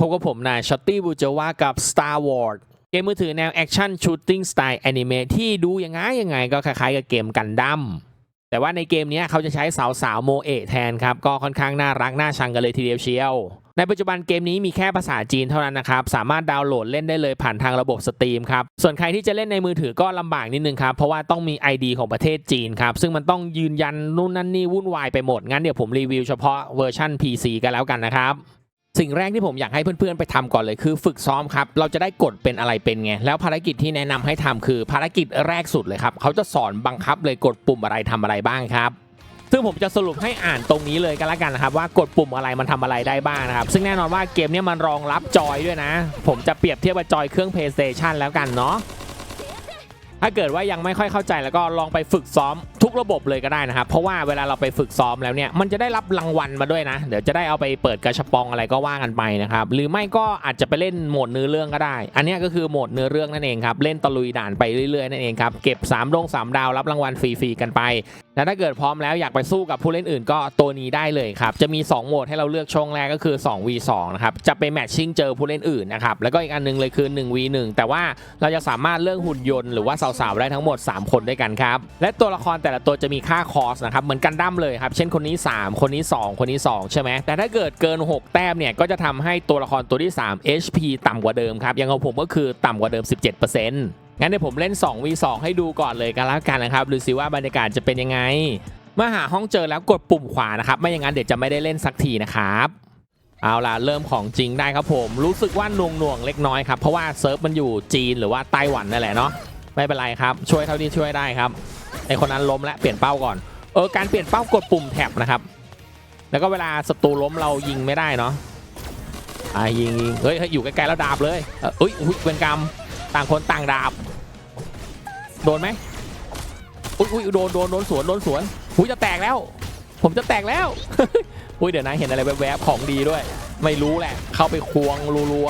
พบกับผมนายช็อตตี้บูเจว่ากับ Star Wars เกมมือถือแนวแอคชั่นชูตติ้งสไตล์แอนิเมะที่ดูยังไงยังไงก็คล้ายๆกับเกมกันดั้มแต่ว่าในเกมนี้เขาจะใช้สาวสาวๆโมเอะแทนครับ ก็ค่อนข้างน่ารัก น่าชังกันเลยทีเดียวเชียว ในปัจจุบันเกมนี้มีแค่ภาษาจีนเท่านั้นนะครับ สามารถดาวน์โหลดเล่นได้เลยผ่านทางระบบสตรีมครับ ส่วนใครที่จะเล่นในมือถือก็ลำบากนิดนึงครับ เพราะว่าต้องมี ID ของประเทศจีนครับ ซึ่งมันต้องยืนยันนู่นนั่นนี่วุ่นวายไปหมดงั้นเดี๋ยวผมรีวิวเฉพาะเวอร์ชัน PC กันแล้วกันนะครับ สิ่งแรกที่ผมอยากให้เพื่อนๆไปทำก่อนเลยคือฝึกซ้อมครับ เราจะได้กดเป็นอะไรเป็นไง แล้วภารกิจที่แนะนำให้ทำคือภารกิจแรกสุดเลยครับ เขาจะสอนบังคับเลยกดปุ่มอะไรทำอะไรบ้างครับซึ่งผมจะสรุปให้อ่านตรงนี้เลยกันละกันนะครับว่ากดปุ่มอะไรมันทำอะไรได้บ้างนะครับ ซึ่งแน่นอนว่าเกมนี้มันรองรับจอยด้วยนะ ผมจะเปรียบเทียบกับจอยเครื่อง PlayStation แล้วกันเนาะ ถ้าเกิดว่ายังไม่ค่อยเข้าใจแล้วก็ลองไปฝึกซ้อมทุกระบบเลยก็ได้นะครับ เพราะว่าเวลาเราไปฝึกซ้อมแล้วเนี่ยมันจะได้รับรางวัลมาด้วยนะ เดี๋ยวจะได้เอาไปเปิดกระชับปองอะไรก็ว่ากันไปนะครับหรือไม่ก็อาจจะไปเล่นโหมดเนื้อเรื่องก็ได้ อันนี้ก็คือโหมดเนื้อเรื่องนั่นเองครับเล่นตะลุยด่านไปเรื่อยๆนั่นเองครับเก็บ3ดง3ดาวรับรางวัลฟรีๆกันไปและถ้าเกิดพร้อมแล้วอยากไปสู้กับผู้เล่นอื่นก็ตัวนี้ได้เลยครับจะมี 2 โหมดให้เราเลือกช่วงแรกก็คือ 2v2 นะครับจะไปแมทชิ่งเจอผู้เล่นอื่นนะครับแล้วก็อีกอันนึงเลยคือ 1v1 แต่ว่าเราจะสามารถเลือกหุ่นยนต์หรือว่าสาวๆได้ทั้งหมด 3 คนด้วยกันครับ และตัวละครแต่ละตัวจะมีค่าคอสนะครับเหมือนกันดั้มเลยครับ เช่นคนนี้ 3 คนนี้ 2 คนนี้ 2 ใช่ไหมแต่ถ้าเกิดเกิน 6 แต้มเนี่ยก็จะทำให้ตัวละครตัวที่ 3 HP ต่ำกว่าเดิมครับอย่างของผมก็คือต่ำกว่าเดิม 17%งั้นเดี๋ยวผมเล่น 2v2 ให้ดูก่อนเลยกันแล้วกันนะครับดูสิว่าบรรยากาศจะเป็นยังไงเมื่อหาห้องเจอแล้วกดปุ่มขวานะครับ ไม่อย่างนั้นเดี๋ยวจะไม่ได้เล่นสักทีนะครับ เอาล่ะ เริ่มของจริงได้ครับผม รู้สึกว่าหน่วงหน่วงเล็กน้อยครับ เพราะว่าเซิร์ฟมันอยู่จีนหรือว่าไต้หวันนั่นแหละเนาะ ไม่เป็นไรครับ ช่วยเท่าที่ช่วยได้ครับไอคนนั้นล้มแล้วเปลี่ยนเป้าก่อนเออการเปลี่ยนเป้ากดปุ่มแท็บนะครับ แล้วก็เวลาศัตรูล้มเรายิงไม่ได้เนาะอะยิงเฮ้ยอยู่ใกล้ๆแล้วดาบเลยเออเอ้ยอุ้ยเป็นกรรมต่างคนต่างดาบ โดนไหมอุ้ยอุ้ยโดนโดนโดนสวนโดนสวนอุ้ยจะแตกแล้ว ผมจะแตกแล้วอุ้ยเดี๋ยวนะเห็นอะไรแวบๆของดีด้วย ไม่รู้แหละ เข้าไปควงรัว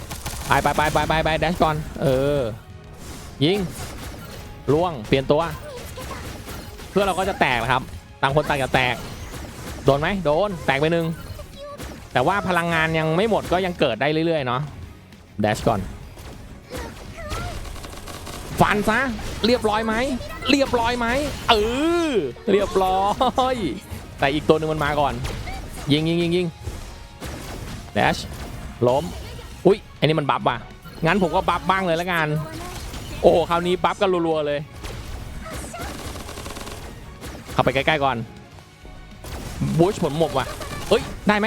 ๆไปไปไปไปไปไปแดชก่อน เออ ยิงล่วงเปลี่ยนตัว เพื่อเราก็จะแตกนะครับต่างคนต่างจะแตก โดนไหมโดนแตกไปหนึ่งแต่ว่าพลังงานยังไม่หมดก็ยังเกิดได้เรื่อยๆเนาะแดชก่อนฟันซะเรียบร้อยไหมเรียบร้อยไหมเออเรียบร้อย แต่อีกตัวหนึ่งมันมาก่อน ยิงยิงยิงยิงแดชล้มอุ้ยอันนี้มันบัฟว่ะงั้นผมก็บัฟบ้างเลยล้วกัน โอ้โหคราวนี้บัฟกันรัวๆเลย เข้าไปใกล้ๆก่อนบูชผลหมกว่ะเอ้ย ได้ไหม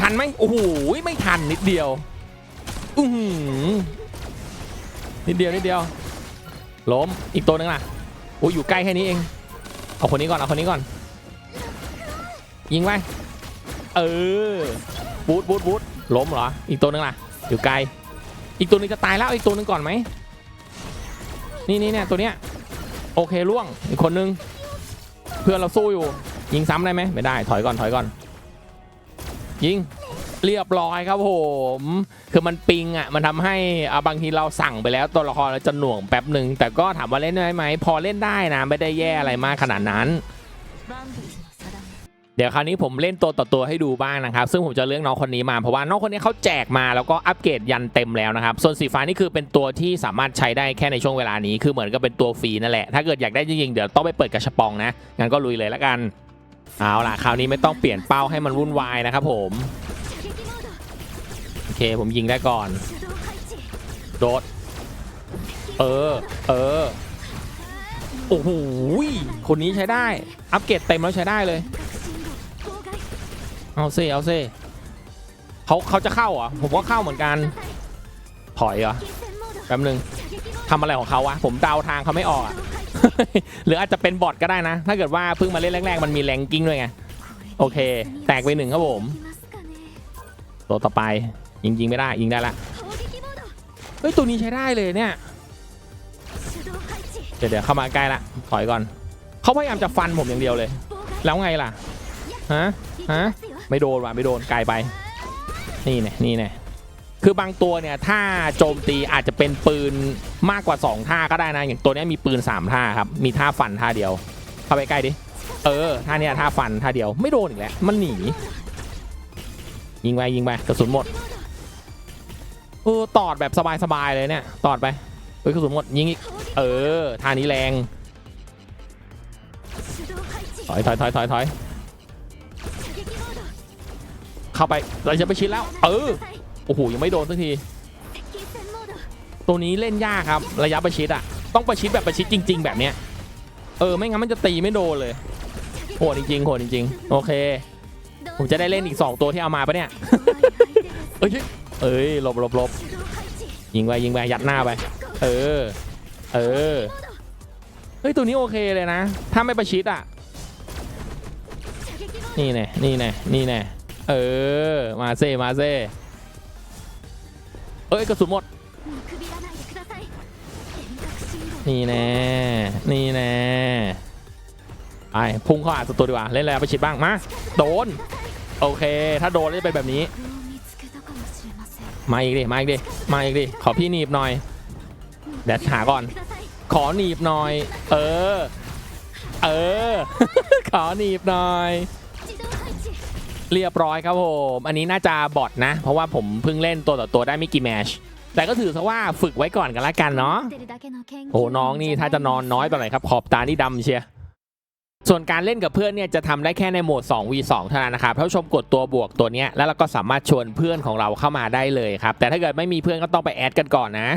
ทันไหมโอ้โหไม่ทันนิดเดียวอือหือนิดเดียวนิดเดียว ล้มอีกตัวหนึงล่ะโอ้ยอยู่ใกล้แค่นี้เอง เอาคนนี้ก่อน เอาคนนี้ก่อน ยิงไปเออบูทบูทบูทล้มเหรอ อีกตัวหนึงล่ะ อยู่ไกล อีกตัวหนึงจะตายแล้วอีกตัวหนึงก่อนไหมนี่นี่เนี่ยตัวเนี้ยโอเคล่วงอีกคนนึง เพื่อนเราสู้อยู่ ยิงซ้ำได้ไหมไม่ได้ถอยก่อนถอยก่อน ยิงเรียบร้อยครับผมคือมันปิงอะมันทำให้อะบางทีเราสั่งไปแล้วตัวละครเราจะหน่วงแป๊บหนึ่งแต่ก็ถามว่าเล่นได้ไหมพอเล่นได้นะไม่ได้แย่อะไรมากขนาดนั้น เดี๋ยวคราวนี้ผมเล่นตัวต่อตัวให้ดูบ้างนะครับ ซึ่งผมจะเลือกน้องคนนี้มาเพราะว่าน้องคนนี้เขาแจกมาแล้วก็อัปเกรดยันเต็มแล้วนะครับ ส่วนสีฟ้านี่คือเป็นตัวที่สามารถใช้ได้แค่ในช่วงเวลานี้ คือเหมือนกับเป็นตัวฟรีนั่นแหละ ถ้าเกิดอยากได้จริงๆ เดี๋ยวต้องไปเปิดกระชปองนะ งั้นก็ลุยเลยละกัน เอาล่ะ คราวนี้ไม่ต้องเปลี่ยนเป้าให้มันวุ่นวายนะครับผม โอเค ผมยิงได้ก่อน โดด เออ เออ โอ้โห คนนี้ใช้ได้ อัปเกรดเต็มแล้วใช้ได้เลย เอาซิเอาซิเขาเขาจะเข้าเหรอผมก็เข้าเหมือนกัน ถอยเหรอแป๊บนึงทำอะไรของเขาวะผมเดาทางเขาไม่ออกอะหรืออาจจะเป็นบอทก็ได้นะ ถ้าเกิดว่าเพิ่งมาเล่นแรกๆ มันมีแรงกิ้งด้วยไง โอเค แตกไปหนึ่งครับผม ตัวต่อไป ยิงยิงไม่ได้ ยิงได้ละ เฮ้ย ตัวนี้ใช้ได้เลยเนี่ย เดี๋ยวเดี๋ยวเข้ามาใกล้ละ ถอยก่อน เขาพยายามจะฟันผมอย่างเดียวเลย แล้วไงล่ะ ฮะ ฮะ ไม่โดนว่ะไม่โดนไกลไป นี่เนี่ยนี่เนี่ยคือบางตัวเนี่ยถ้าโจมตีอาจจะเป็นปืนมากกว่า 2 ท่าก็ได้นะ อย่างตัวนี้มีปืน 3 ท่าครับ มีท่าฟันท่าเดียว เข้าไปใกล้ดิ เออ ท่านี้ท่าฟันท่าเดียว ไม่โดนอีกแล้ว มันหนี ยิงไปยิงไปกระสุนหมด เออตอดแบบสบายๆเลยเนี่ย ตอดไปเฮ้ยกระสุนหมดยิงอีก เออ ท่านี้แรง ถอยถอยถอยถอยถอย เข้าไปเราจะไปชิดแล้ว เออโอ้โหยังไม่โดนสักที ตัวนี้เล่นยากครับ ระยะประชิดอะ ต้องประชิดแบบประชิดจริง ๆ แบบเนี้ยเออไม่งั้นมันจะตีไม่โดนเลยโหดจริงๆโหดจริงๆ โอเค ผมจะได้เล่นอีก 2 ตัวที่เอามาปะเนี่ย เอ้ยเอ้ยหลบหลบหลบยิงไปยิงไปยัดหน้าไป เออ เออ เฮ้ยตัวนี้โอเคเลยนะ ถ้าไม่ประชิดอะ นี่แน่นี่แน่นี่แน่ เออ มาเซมาเซเอ้ยกระสุนหมด นี่แน่ นี่แน่ไปพุ่งเข้าหาตัวดีกว่า เล่นแล้วไปชิดบ้าง มา โดน โอเค ถ้าโดนจะเป็นแบบนี้ มาอีกดิ มาอีกดิ มาอีกดิ ขอพี่หนีบหน่อยเดี๋ยวหาก่อน ขอหนีบหน่อย เออ เออ ขอหนีบหน่อย เรียบร้อยครับผมอันนี้น่าจะบอทนะ เพราะว่าผมเพิ่งเล่นตัวต่อตัวได้ไม่กี่แมชแต่ก็ถือซะว่าฝึกไว้ก่อนกันละกันเนาะโอ้น้องนี่ถ้าจะนอนน้อยไปหน่อยครับ ขอบตานี่ดำเชียร์ส่วนการเล่นกับเพื่อนเนี่ยจะทำได้แค่ในโหมด 2v2 เท่านั้นนะครับท่านผู้ชมกดตัวบวกตัวเนี้ยแล้วเราก็สามารถชวนเพื่อนของเราเข้ามาได้เลยครับแต่ถ้าเกิดไม่มีเพื่อนก็ต้องไปแอดกันก่อนนะ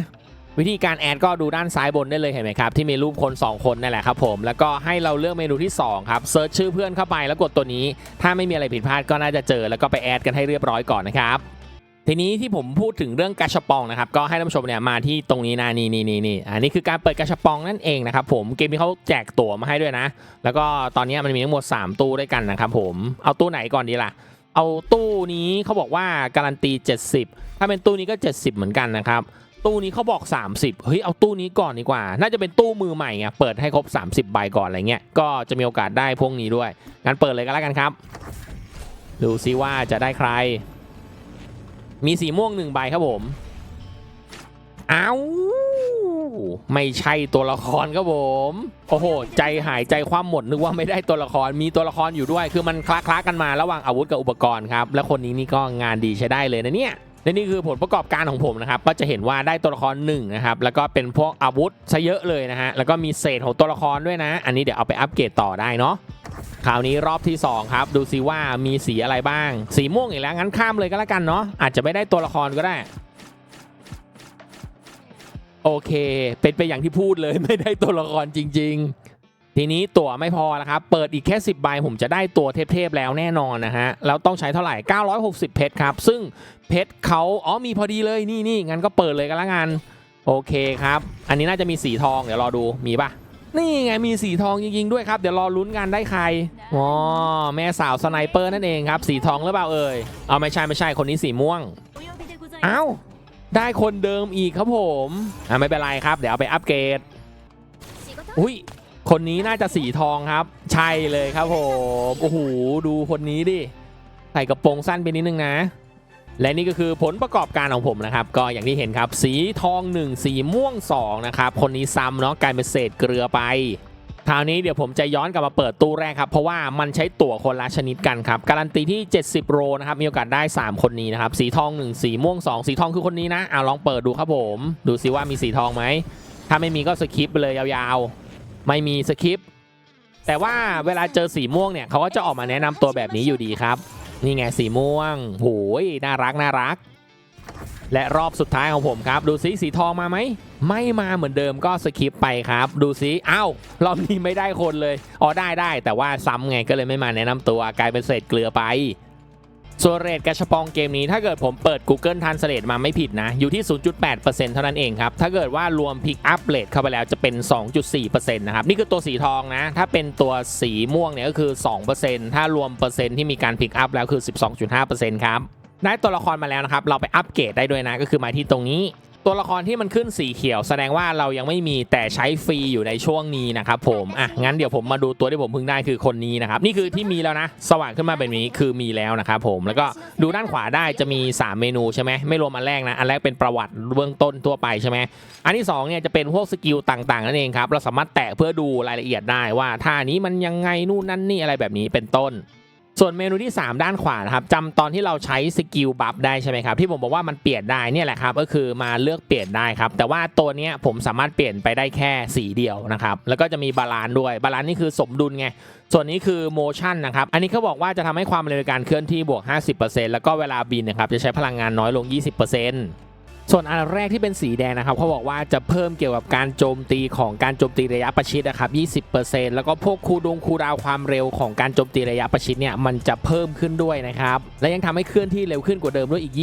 วิธีการแอดก็ดูด้านซ้ายบนได้เลยเห็นไหมครับที่มีรูปคน 2 คนนั่นแหละครับผมแล้วก็ให้เราเลือกเมนูที่2ครับเซิร์ชชื่อเพื่อนเข้าไปแล้วกดตัวนี้ ถ้าไม่มีอะไรผิดพลาดก็น่าจะเจอ แล้วก็ไปแอดกันให้เรียบร้อยก่อนนะครับทีนี้ที่ผมพูดถึงเรื่องกาชปองนะครับก็ให้ท่านผู้ชมเนี่ยมาที่ตรงนี้นะนี่นี่นี่นี่อันนี้คือการเปิดกาชปองนั่นเองนะครับผมเกมนี้เขาแจกตั๋วมาให้ด้วยนะ แล้วก็ตอนนี้มันมีทั้งหมด 3 ตู้ด้วยกันนะครับผมเอาตู้ไหนก่อนดีล่ะ เอาตู้นี้เขาบอกว่าการันตี 70 ถ้าเป็นตู้นี้ก็ 70 เหมือนกันนะครับ ตู้นี้เขาบอก 30 เฮ้ย เอาตู้นี้ก่อนดีกว่า น่าจะเป็นตู้มือใหม่ไง เปิดให้ครบ 30 ใบก่อนอะไรเงี้ย ก็จะมีโอกาสได้พวกนี้ด้วย งั้นเปิดเลยก็แล้วกันครับ ดูซิว่าจะได้ใคร มีสีม่วงหนึ่งใบครับผม เอาไม่ใช่ตัวละครครับผม โอ้โห ใจหายใจความหมดนึกว่าไม่ได้ตัวละคร มีตัวละครอยู่ด้วย คือมันคล้าคล้าๆกันมาระหว่างอาวุธกับอุปกรณ์ครับ และคนนี้นี่ก็งานดีใช้ได้เลยนะเนี่ย และนี่คือผลประกอบการของผมนะครับ ก็จะเห็นว่าได้ตัวละครหนึ่งนะครับ แล้วก็เป็นพวกอาวุธซะเยอะเลยนะฮะ แล้วก็มีเศษของตัวละครด้วยนะ อันนี้เดี๋ยวเอาไปอัปเกรดต่อได้เนาะ คราวนี้รอบที่ 2 ครับ ดูซิว่ามีสีอะไรบ้าง สีม่วงอีกแล้วงั้นข้ามเลยก็แล้วกันเนาะ อาจจะไม่ได้ตัวละครก็ได้ โอเค เป็นไปอย่างที่พูดเลยไม่ได้ตัวละครจริง ๆ ทีนี้ตั๋วไม่พอแล้วครับ เปิดอีกแค่ 10 ใบผมจะได้ตัวเทพๆแล้วแน่นอนนะฮะ แล้วต้องใช้เท่าไหร่ 960 เพชรครับ ซึ่งเพชรเขาอ๋อมีพอดีเลยนี่นี่งั้นก็เปิดเลยก็แล้วกัน โอเคครับ อันนี้น่าจะมีสีทองเดี๋ยวรอดูมีปะนี่ไงมีสีทองจริงๆด้วยครับ เดี๋ยวรอลุ้นกันได้ใครอ๋อแม่สาวสไนเปอร์นั่นเองครับ สีทองหรือเปล่าเอ่ยเอาไม่ใช่ไม่ใช่คนนี้สีม่วงเอ้าได้คนเดิมอีกครับผมอ่าไม่เป็นไรครับ เดี๋ยวเอาไปอัปเกรดอุ้ย คนนี้น่าจะสีทองครับ ใช่เลยครับผมโอ้โหดูคนนี้ดิใส่กระโปรงสั้นไปนิดนึงนะ และนี่ก็คือผลประกอบการของผมนะครับ ก็อย่างที่เห็นครับ สีทอง 1 สีม่วง 2 นะครับ คนนี้ซ้ำเนาะกลายเป็นเศษเกลือไปคราวนี้เดี๋ยวผมจะย้อนกลับมาเปิดตู้แรกครับ เพราะว่ามันใช้ตั๋วคนละชนิดกันครับ การันตีที่ 70 โรนะครับ มีโอกาสได้ 3 คนนี้นะครับ สีทอง 1 สีม่วง 2 สีทองคือคนนี้นะเอาลองเปิดดูครับผม ดูซิว่ามีสีทองไหม ถ้าไม่มีก็สคิปไปเลยยาวๆ ไม่มีสคิปแต่ว่าเวลาเจอสีม่วงเนี่ยเขาก็จะออกมาแนะนำตัวแบบนี้อยู่ดีครับ นี่ไงสีม่วงโหยน่ารักน่ารัก และรอบสุดท้ายของผมครับ ดูซิสีทองมาไหม ไม่มาเหมือนเดิมก็สคิปไปครับ ดูซิอ้าวรอบนี้ไม่ได้คนเลยอ๋อได้ได้ แต่ว่าซ้ำไงก็เลยไม่มาแนะนำตัวกลายเป็นเศษเกลือไป ส่วนเรทกระชปองเกมนี้ถ้าเกิดผมเปิด Google Translate มาไม่ผิดนะ อยู่ที่ 0.8%เท่านั้นเองครับ ถ้าเกิดว่ารวม Pick Up เรทเข้าไปแล้วจะเป็น 2.4%นะครับ นี่คือตัวสีทองนะ ถ้าเป็นตัวสีม่วงเนี่ยก็คือ 2%ถ้ารวมเปอร์เซ็นต์ที่มีการ Pick Up แล้วคือ 12.5%ครับได้ตัวละครมาแล้วนะครับ เราไปอัปเกรดได้ด้วยนะ ก็คือมาที่ตรงนี้ ตัวละครที่มันขึ้นสีเขียว แสดงว่าเรายังไม่มีแต่ใช้ฟรีอยู่ในช่วงนี้นะครับผมอะงั้นเดี๋ยวผมมาดูตัวที่ผมเพิ่งได้คือคนนี้นะครับนี่คือที่มีแล้วนะ สว่างขึ้นมาแบบนี้คือมีแล้วนะครับผมแล้วก็ดูด้านขวาได้จะมี 3 เมนูใช่ไหมไม่รวมอันแรกนะอันแรกเป็นประวัติเบื้องต้นทั่วไปใช่ไหมอันที่2เนี่ยจะเป็นพวกสกิลต่างๆนั่นเองครับเราสามารถแตะเพื่อดูรายละเอียดได้ว่าท่านี้มันยังไงนู่นนั่นนี่อะไรแบบนี้เป็นต้น ส่วนเมนูที่ 3 ด้านขวานะครับจำตอนที่เราใช้สกิลบัฟได้ใช่ไหมครับที่ผมบอกว่ามันเปลี่ยนได้เนี่ยแหละครับก็คือมาเลือกเปลี่ยนได้ครับแต่ว่าตัวนี้ผมสามารถเปลี่ยนไปได้แค่สีเดียวนะครับแล้วก็จะมีบาลานซ์ด้วยบาลานซ์นี่คือสมดุลไงส่วนนี้คือโมชั่นนะครับอันนี้เขาบอกว่าจะทำให้ความเร็วในการเคลื่อนที่บวก 50%แล้วก็เวลาบินนะครับจะใช้พลังงานน้อยลง 20% ส่วนอันแรกที่เป็นสีแดงนะครับเขาบอกว่าจะเพิ่มเกี่ยวกับการโจมตีของการโจมตีระยะประชิดนะครับ 20%แล้วก็พวกคูดงคูดาวความเร็วของการโจมตีระยะประชิดเนี่ยมันจะเพิ่มขึ้นด้วยนะครับ และยังทำให้เคลื่อนที่เร็วขึ้นกว่าเดิมด้วยอีก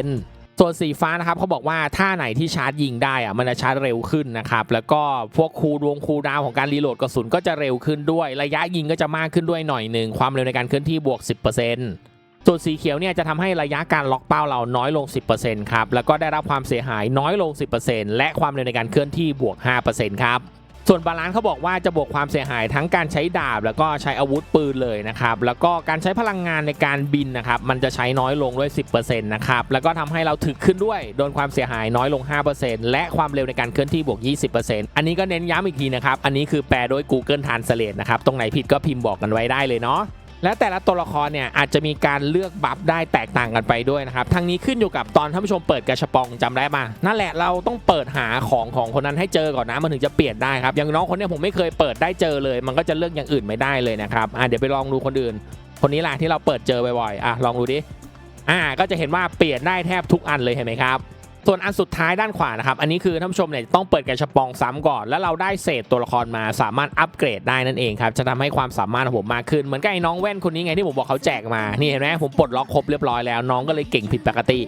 20%ส่วนสีฟ้านะครับเขาบอกว่าถ้าไหนที่ชาร์จยิงได้อะมันจะชาร์จเร็วขึ้นนะครับแล้วก็พวกคูดวงคูดาวของการรีโหลดกระสุนก็จะเร็วขึ้นด้วย ระยะยิงก็จะมากขึ้นด้วยหน่อยหนึ่งความเร็วในการเคลื่อนที่บวก 10% ส่วนสีเขียวเนี่ยจะทำให้ระยะการล็อกเป้าเราน้อยลง 10%ครับ แล้วก็ได้รับความเสียหายน้อยลง 10%และความเร็วในการเคลื่อนที่บวก 5%ครับ ส่วนบาลานซ์เขาบอกว่าจะบวกความเสียหายทั้งการใช้ดาบ แล้วก็ใช้อาวุธปืนเลยนะครับ แล้วก็การใช้พลังงานในการบินนะครับ มันจะใช้น้อยลงด้วย 10%นะครับ แล้วก็ทำให้เราถึกขึ้นด้วย โดนความเสียหายน้อยลง 5%และความเร็วในการเคลื่อนที่บวก 20%อันนี้ก็เน้นย้ำอีกทีนะครับ อันนี้คือแปลโดย Google Translate นะครับ ตรงไหนผิดก็พิมพ์บอกกันไว้ได้เลยเนาะ และแต่ละตัวละครเนี่ยอาจจะมีการเลือกบัฟได้แตกต่างกันไปด้วยนะครับทั้งนี้ขึ้นอยู่กับตอนท่านผู้ชมเปิดกระชปองจำได้ปะนั่นแหละเราต้องเปิดหาของของคนนั้นให้เจอก่อนนะมันถึงจะเปลี่ยนได้ครับอย่างน้องคนนี้ผมไม่เคยเปิดได้เจอเลย มันก็จะเลือกอย่างอื่นไม่ได้เลยนะครับอะเดี๋ยวไปลองดูคนอื่น คนนี้แหละที่เราเปิดเจอบ่อยๆอะลองดูดิอ่าก็จะเห็นว่าเปลี่ยนได้แทบทุกอันเลยเห็นไหมครับ ส่วนอันสุดท้ายด้านขวานะครับ อันนี้คือท่านผู้ชมเนี่ยต้องเปิดกระชบปองซ้ำก่อน แล้วเราได้เศษตัวละครมาสามารถอัปเกรดได้นั่นเองครับ จะทำให้ความสามารถของผมมากขึ้น เหมือนกับไอ้น้องแว่นคนนี้ไงที่ผมบอกเขาแจกมา นี่เห็นไหมผมปลดล็อกครบเรียบร้อยแล้วน้องก็เลยเก่งผิดปกติ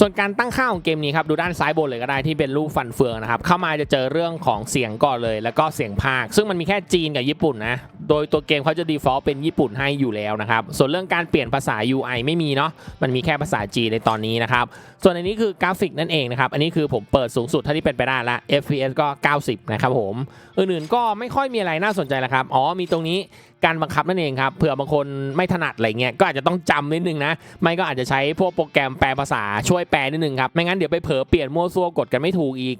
ส่วนการตั้งค่าของเกมนี้ครับดูด้านซ้ายบนเลยก็ได้ที่เป็นรูปฟันเฟืองนะครับเข้ามาจะเจอเรื่องของเสียงก่อนเลย แล้วก็เสียงภาค ซึ่งมันมีแค่จีนกับญี่ปุ่นนะ โดยตัวเกมเขาจะ default เป็นญี่ปุ่นให้อยู่แล้วนะครับ ส่วนเรื่องการเปลี่ยนภาษา UI ไม่มีเนาะ มันมีแค่ภาษาจีนในตอนนี้นะครับ ส่วนอันนี้คือกราฟิกนั่นเองนะครับ อันนี้คือผมเปิดสูงสุดเท่าที่เป็นไปได้ละ FPS ก็ 90 นะครับผม อื่นๆก็ไม่ค่อยมีอะไรน่าสนใจแล้วครับ อ๋อ มีตรงนี้การบังคับนั่นเองครับ เผื่อบางคนไม่ถนัดอะไรเงี้ย ก็อาจจะต้องจำนิดนึงนะ ไม่ก็อาจจะใช้พวกโปรแกรมแปลภาษาช่วยแปลนิดนึงครับ ไม่งั้นเดี๋ยวไปเผลอเปลี่ยนมั่วซั่วกดกันไม่ถูกอีก